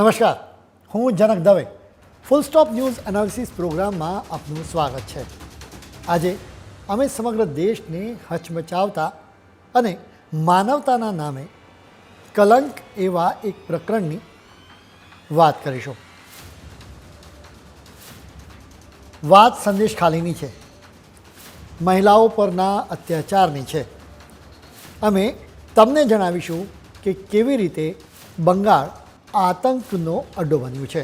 નમસ્કાર. હું Janak Dave. Full stop news analysis પ્રોગ્રામમાં આપનું સ્વાગત છે. આજે અમે સમગ્ર દેશને હચમચાવતા અને માનવતાના નામે કલંક એવા એક પ્રકરણની વાત કરીશું. વાત સંદેશ ખાલીની છે. મહિલાઓ પરના અત્યાચારની છે. અમે તમને જણાવીશું કે કેવી રીતે બંગાળ આતંકનો અડ્ડો બન્યું છે.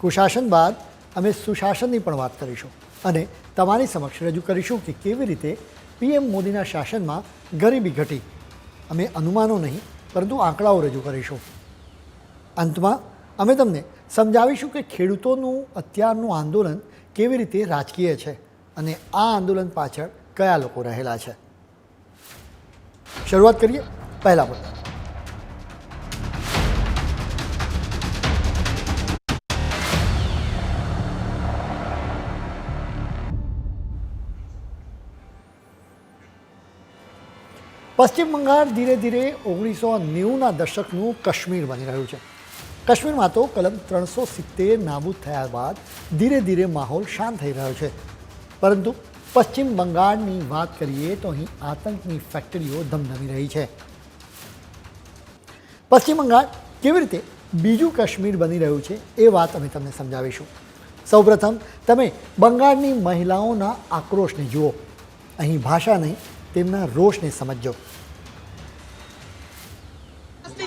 કુશાસન બાદ અમે સુશાસનની પણ વાત કરીશું અને તમારી સમક્ષ રજૂ કરીશું કે કેવી રીતે પીએમ મોદીના શાસનમાં ગરીબી ઘટી. અમે અનુમાનો નહીં, પરંતુ આંકડાઓ રજૂ કરીશું. અંતમાં, અમે તમને સમજાવીશું કે ખેડૂતોનું અત્યારનું આંદોલન કેવી રીતે રાજકીય છે અને આ આંદોલન પાછળ કયા લોકો રહેલા છે. શરૂઆત કરીએ પહેલાં મુદ્દા. પશ્ચિમ બંગાળ ધીરે ધીરે ઓગણીસો નેવુંના દશકનું કાશ્મીર બની રહ્યું છે. કાશ્મીરમાં તો કલમ ત્રણસો સિત્તેર નાબૂદ થયા બાદ ધીરે ધીરે માહોલ શાંત થઈ રહ્યો છે. પરંતુ પશ્ચિમ બંગાળની વાત કરીએ તો અહીં આતંકની ફેક્ટરીઓ ધમધમી રહી છે. પશ્ચિમ બંગાળ કેવી રીતે બીજું કાશ્મીર બની રહ્યું છે એ વાત અમે તમને સમજાવીશું. સૌપ્રથમ તમે બંગાળની મહિલાઓના આક્રોશને જુઓ. અહીં ભાષા નહીં, તેમના રોષને સમજો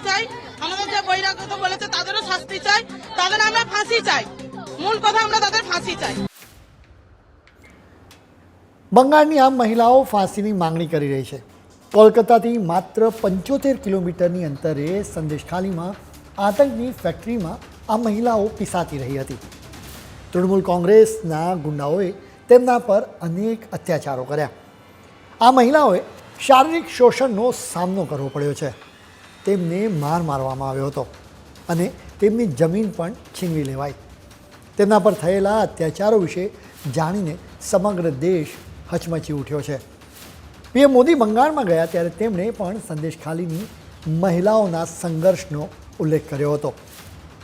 চাই আমাদের যে বহিরাগত বলেছে তাদেরও শাস্তি চাই তাদের আমরা ফাঁসি চাই মূল কথা আমরা তাদের ফাঁসি চাই બંગાળની આ મહિલાઓ ફાંસીની માંગણી કરી રહી છે કોલકાતાથી માત્ર પંચોતેર કિલોમીટરની અંતરે સંદેશખાલીમાં આતંકની ફેક્ટરીમાં આ મહિલાઓ પીસાતી રહી હતી તૃણમૂલ કોંગ્રેસના ગુંડાઓએ તેમના પર અનેક અત્યાચારો કર્યા આ મહિલાઓએ શારીરિક શોષણનો સામનો કરવો પડ્યો છે તેમને માર મારવામાં આવ્યો હતો અને તેમની જમીન પણ છીનવી લેવાઈ તેમના પર થયેલા અત્યાચારો વિશે જાણીને સમગ્ર દેશ હચમચી ઉઠ્યો છે પીએમ મોદી બંગાળમાં ગયા ત્યારે તેમણે પણ સંદેશ ખાલીની મહિલાઓના સંઘર્ષનો ઉલ્લેખ કર્યો હતો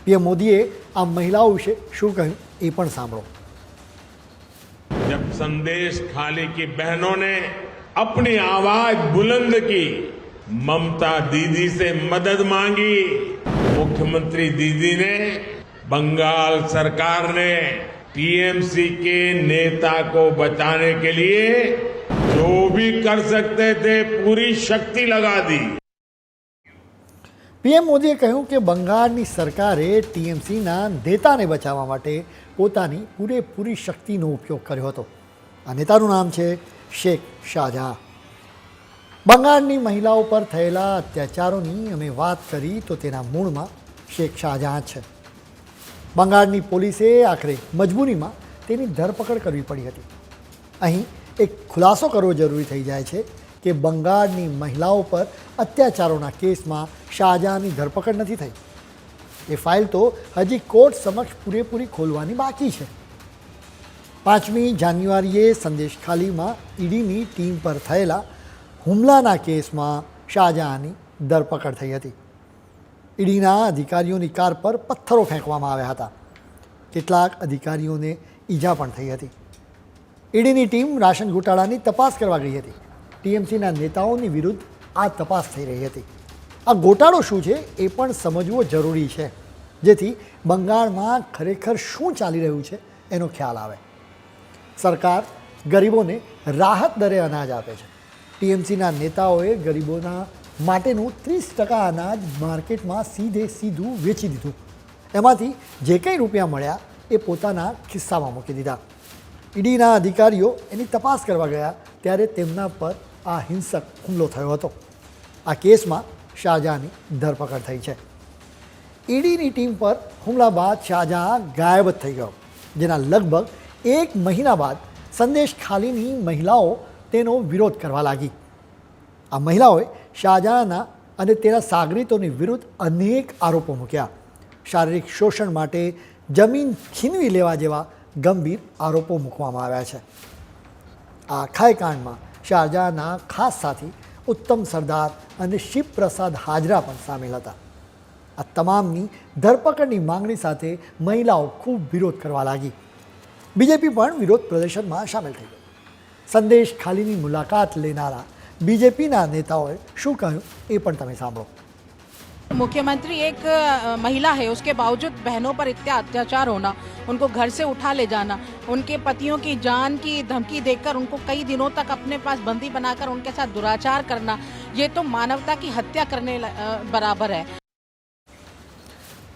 પીએમ મોદીએ આ મહિલાઓ વિશે શું કહ્યું એ પણ સાંભળો जब संदेश खाली की बहनों ने अपनी आवाज बुलंद की ममता दीदी से मदद मांगी मुख्यमंत्री दीदी ने बंगाल सरकार ने टीएमसी के नेता को बचाने के लिए जो भी कर सकते थे पूरी शक्ति लगा दी પીએમ મોદીએ કહ્યું કે બંગાળની સરકારે ટીએમસીના નેતાને બચાવવા માટે પોતાની પૂરેપૂરી શક્તિનો ઉપયોગ કર્યો હતો આ નેતાનું નામ છે શેખ શાહજહાં બંગાળની મહિલાઓ પર થયેલા અત્યાચારોની અમે વાત કરી તો તેના મૂળમાં શેખ શાહજહાં છે. બંગાળની પોલીસે આખરે મજબૂરીમાં તેની ધરપકડ કરવી પડી હતી. અહીં એક ખુલાસો કરવો જરૂરી થઈ જાય છે કે બંગાળની મહિલાઓ પર અત્યાચારોના કેસમાં શાહજહાંની ધરપકડ નથી થઈ. એ ફાઇલ તો હજી કોર્ટ સમક્ષ પૂરેપૂરી ખોલવાની બાકી છે. પાંચમી જાન્યુઆરીએ સંદેશ ખાલીમાં ઈડીની ટીમ પર થયેલા હુમલાના કેસમાં શાહજહાંની ધરપકડ થઈ હતી. ઈડીના અધિકારીઓની કાર પર પથ્થરો ફેંકવામાં આવ્યા હતા. કેટલાક અધિકારીઓને ઈજા પણ થઈ હતી. ઈડીની ટીમ રાશન ઘોટાળાની તપાસ કરવા ગઈ હતી. ટીએમસીના નેતાઓની વિરુદ્ધ આ તપાસ થઈ રહી હતી. આ ગોટાળો શું છે એ પણ સમજવો જરૂરી છે, જેથી બંગાળમાં ખરેખર શું ચાલી રહ્યું છે એનો ખ્યાલ આવે. સરકાર ગરીબોને રાહત દરે અનાજ આપે છે. ટીએમસીના નેતાઓએ ગરીબોના માટેનું ત્રીસ ટકા અનાજ માર્કેટમાં સીધે સીધું વેચી દીધું. એમાંથી જે કંઈ રૂપિયા મળ્યા એ પોતાના ખિસ્સામાં મૂકી દીધા. ઈડીના અધિકારીઓ એની તપાસ કરવા ગયા ત્યારે તેમના પર આ હિંસક હુમલો થયો હતો. આ કેસમાં શાહજહાંની ધરપકડ થઈ છે. ઈડીની ટીમ પર હુમલા બાદ શાહજહાં ગાયબ જ થઈ ગયો, જેના લગભગ એક મહિના બાદ સંદેશ ખાલીની મહિલાઓ તેનો વિરોધ કરવા લાગી. આ મહિલાઓએ શાહજહાંના અને તેના સાગરીતોની વિરુદ્ધ અનેક આરોપો મૂક્યા. શારીરિક શોષણ માટે જમીન છીનવી લેવા જેવા ગંભીર આરોપો મૂકવામાં આવ્યા છે. આ ખાયકાંડમાં શાહજહાંના ખાસ સાથી ઉત્તમ સરદાર અને શિવપ્રસાદ હાજરા પણ સામેલ હતા. આ તમામની ધરપકડની માંગણી સાથે મહિલાઓ ખૂબ વિરોધ કરવા લાગી. બીજેપી પણ વિરોધ પ્રદર્શનમાં સામેલ થઈ ગઈ સંદેશ ખાલીની મુલાકાત લેનારા બીજેપીના નેતાઓએ શું કહ્યું એ પણ તમે સાંભળો मुख्यमंत्री एक अ, महिला है उसके बावजूद बहनों पर इतना अत्याचार होना उनको घर से उठा ले जाना उनके पतियों की जान की धमकी देकर उनको कई दिनों तक अपने पास बंदी बनाकर उनके साथ दुराचार करना ये तो मानवता की हत्या करने ल- अ, बराबर है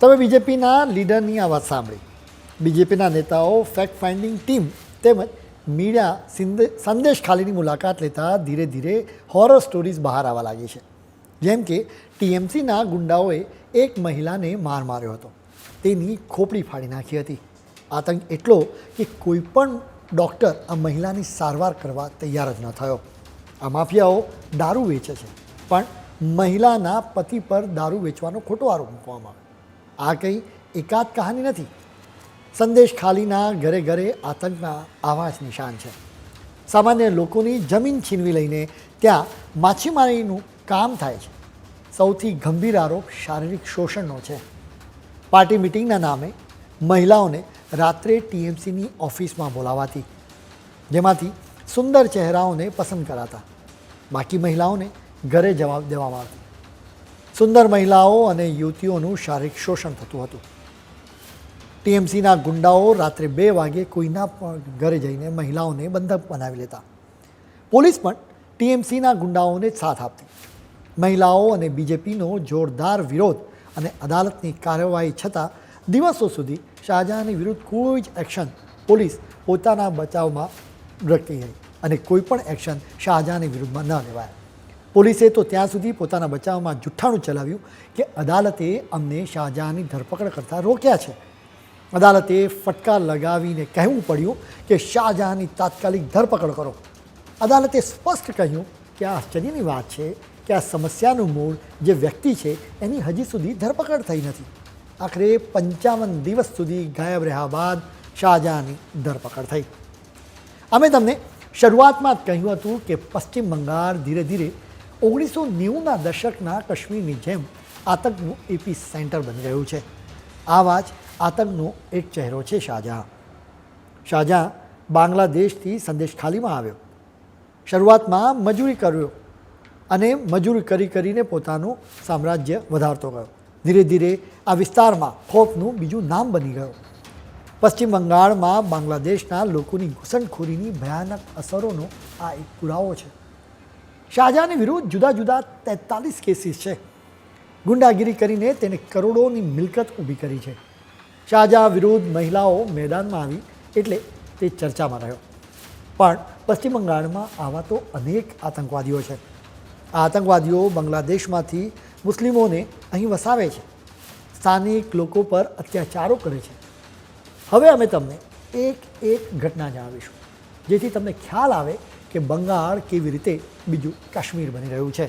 તમે બીજેપીના લીડરની આ વાત સાંભળી બીજેપીના નેતાઓ ફેક્ટ ફાઇન્ડિંગ ટીમ તેમજ મીડિયા સિંદે- સંદેશ ખાલીની મુલાકાત લેતા ધીરે ધીરે હોરર સ્ટોરીઝ બહાર આવવા લાગી છે. જેમ કે ટીએમસીના ગુંડાઓએ એક મહિલાને માર માર્યો હતો. તેની ખોપડી ફાડી નાખી હતી. આતંક એટલો કે કોઈ પણ ડૉક્ટર આ મહિલાની સારવાર કરવા તૈયાર જ ન થયો. આ માફિયાઓ દારૂ વેચે છે. પણ મહિલાના પતિ પર દારૂ વેચવાનો ખોટો આરોપ મૂકવામાં આવે. આ કંઈ એકાદ કહાની નથી. સંદેશ ખાલીના ઘરે ઘરે આતંકના આવા જ નિશાન છે. સામાન્ય લોકોની જમીન છીનવી લઈને ત્યાં માછીમારીનું કામ થાય છે. સૌથી ગંભીર આરોપ શારીરિક શોષણનો છે. પાર્ટી મિટિંગના નામે મહિલાઓને રાત્રે ટીએમસીની ઓફિસમાં બોલાવાતી, જેમાંથી સુંદર ચહેરાઓને પસંદ કરાતા. બાકી મહિલાઓને ઘરે જવાબ દેવામાં આવતી. સુંદર મહિલાઓ અને યુવતીઓનું શારીરિક શોષણ થતું હતું. ટીએમસીના ગુંડાઓ રાત્રે બે વાગે કોઈના પણ ઘરે જઈને મહિલાઓને બંધક બનાવી લેતા. પોલીસ પણ ટીએમસીના ગુંડાઓને સાથ આપતી. મહિલાઓ અને બીજેપીનો જોરદાર વિરોધ અને અદાલતની કાર્યવાહી છતાં દિવસો સુધી શાહજહાંની વિરુદ્ધ કોઈ જ એક્શન પોલીસ પોતાના બચાવમાં રખતી રહી અને કોઈ પણ એક્શન શાહજહાંની વિરુદ્ધમાં ન લેવાય. પોલીસે તો ત્યાં સુધી પોતાના બચાવમાં જુઠ્ઠાણું ચલાવ્યું કે અદાલતે અમને શાહજહાંની ધરપકડ કરતાં રોક્યા છે. અદાલતે ફટકાર લગાવીને કહેવું પડ્યું કે શાહજહાંની તાત્કાલિક ધરપકડ કરો. અદાલતે સ્પષ્ટ કહ્યું કે આ આશ્ચર્યની વાત છે કે આ સમસ્યાનું મૂળ જે વ્યક્તિ છે એની હજી સુધી ધરપકડ થઈ નથી. આખરે પંચાવન દિવસ સુધી ગાયબ રહ્યા બાદ શાહજહાંની ધરપકડ થઈ. અમે તમને શરૂઆતમાં જ કહ્યું હતું કે પશ્ચિમ બંગાળ ધીરે ધીરે ઓગણીસો નેવુંના દશકના કાશ્મીરની જેમ આતંકનું એપી સેન્ટર બની રહ્યું છે. આવા જ આતંકનો એક ચહેરો છે શાહજહાં. શાહજહાં બાંગ્લાદેશથી સંદેશ ખાલીમાં આવ્યો. શરૂઆતમાં મજૂરી કર્યો અને મજૂરી કરી કરીને પોતાનું સામ્રાજ્ય વધારતો ગયો. ધીરે ધીરે આ વિસ્તારમાં ખોફનું બીજું નામ બની ગયો. પશ્ચિમ બંગાળમાં બાંગ્લાદેશના લોકોની ઘૂસણખોરીની ભયાનક અસરોનો આ એક પુરાવો છે. શાહજહાંની વિરુદ્ધ જુદા જુદા તેતાલીસ કેસીસ છે. ગુંડાગીરી કરીને તેને કરોડોની મિલકત ઊભી કરી છે. શાહજહાં વિરુદ્ધ મહિલાઓ મેદાનમાં આવી એટલે તે ચર્ચામાં રહ્યો. પણ પશ્ચિમ બંગાળમાં આવા તો અનેક આતંકવાદીઓ છે. આ આતંકવાદીઓ બાંગ્લાદેશમાંથી મુસ્લિમોને અહીં વસાવે છે. સ્થાનિક લોકો પર અત્યાચારો કરે છે. હવે અમે તમને એક એક ઘટના જણાવીશું, જેથી તમને ખ્યાલ આવે કે બંગાળ કેવી રીતે બીજું કાશ્મીર બની રહ્યું છે.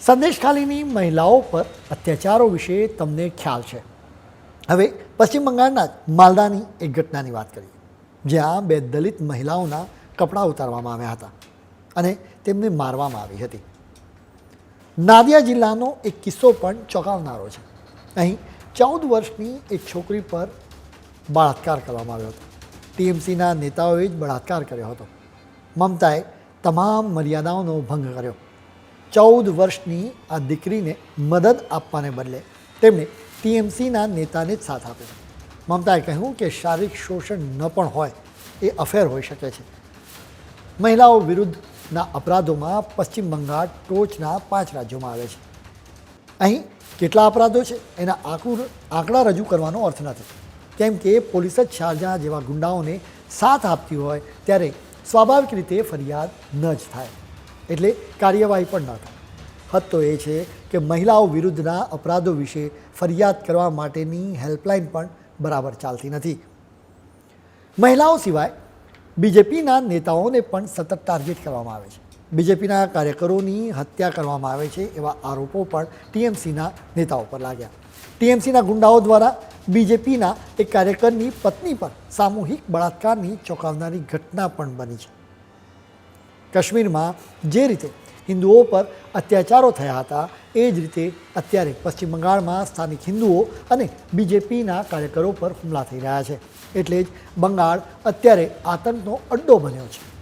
સંદેશખાલીની મહિલાઓ પર અત્યાચારો વિશે તમને ખ્યાલ છે. હવે પશ્ચિમ બંગાળના જ માલદાની એક ઘટનાની વાત કરીએ, જ્યાં બે દલિત મહિલાઓના કપડાં ઉતારવામાં આવ્યા હતા અને તેમને મારવામાં આવી હતી. નાદિયા જિલ્લાનો એક કિસ્સો પણ ચોંકાવનારો છે. અહીં ચૌદ વર્ષની એક છોકરી પર બળાત્કાર કરવામાં આવ્યો હતો. ટીએમસીના નેતાઓએ જ બળાત્કાર કર્યો હતો. મમતાએ તમામ મર્યાદાઓનો ભંગ કર્યો. ચૌદ વર્ષની આ દીકરીને મદદ આપવાને બદલે તેમણે ટીએમસીના નેતાને જ સાથ આપ્યો મમતાએ કહ્યું કે શારીરિક શોષણ ન પણ હોય એ અફેર હોઈ શકે છે. મહિલાઓ વિરુદ્ધના અપરાધોમાં પશ્ચિમ બંગાળ ટોચના પાંચ રાજ્યોમાં આવે છે. અહીં કેટલા અપરાધો છે? એના આંકડું આંકડા રજૂ કરવાનો અર્થ નથી. કેમ કે પોલીસ જ શારજહાં જેવા ગુંડાઓને સાથ આપતી હોય ત્યારે સ્વાભાવિક રીતે ફરિયાદ ન જ થાય. એટલે કાર્યવાહી પણ ન થાય. હદ તો એ છે કે મહિલાઓ વિરુદ્ધના અપરાધો વિશે ફરિયાદ કરવા માટેની હેલ્પલાઇન પણ બરાબર ચાલતી નથી. મહિલાઓ સિવાય બીજેપીના નેતાઓને પણ સતત ટાર્ગેટ કરવામાં આવે છે. બીજેપીના કાર્યકરોની હત્યા કરવામાં આવે છે એવા આરોપો પણ ટીએમસીના નેતાઓ પર લાગ્યા. ટીએમસીના ગુંડાઓ દ્વારા બીજેપીના એક કાર્યકરની પત્ની પર સામૂહિક બળાત્કારની ચોંકાવનારી ઘટના પણ બની છે. કાશ્મીરમાં જે રીતે હિન્દુઓ પર અત્યાચારો થયા હતા. એ જ રીતે અત્યારે પશ્ચિમ બંગાળમાં સ્થાનિક હિન્દુઓ અને બીજેપીના કાર્યકરો પર હુમલા થઈ રહ્યા છે. એટલે જ બંગાળ અત્યારે આતંકનો અડ્ડો બન્યો છે.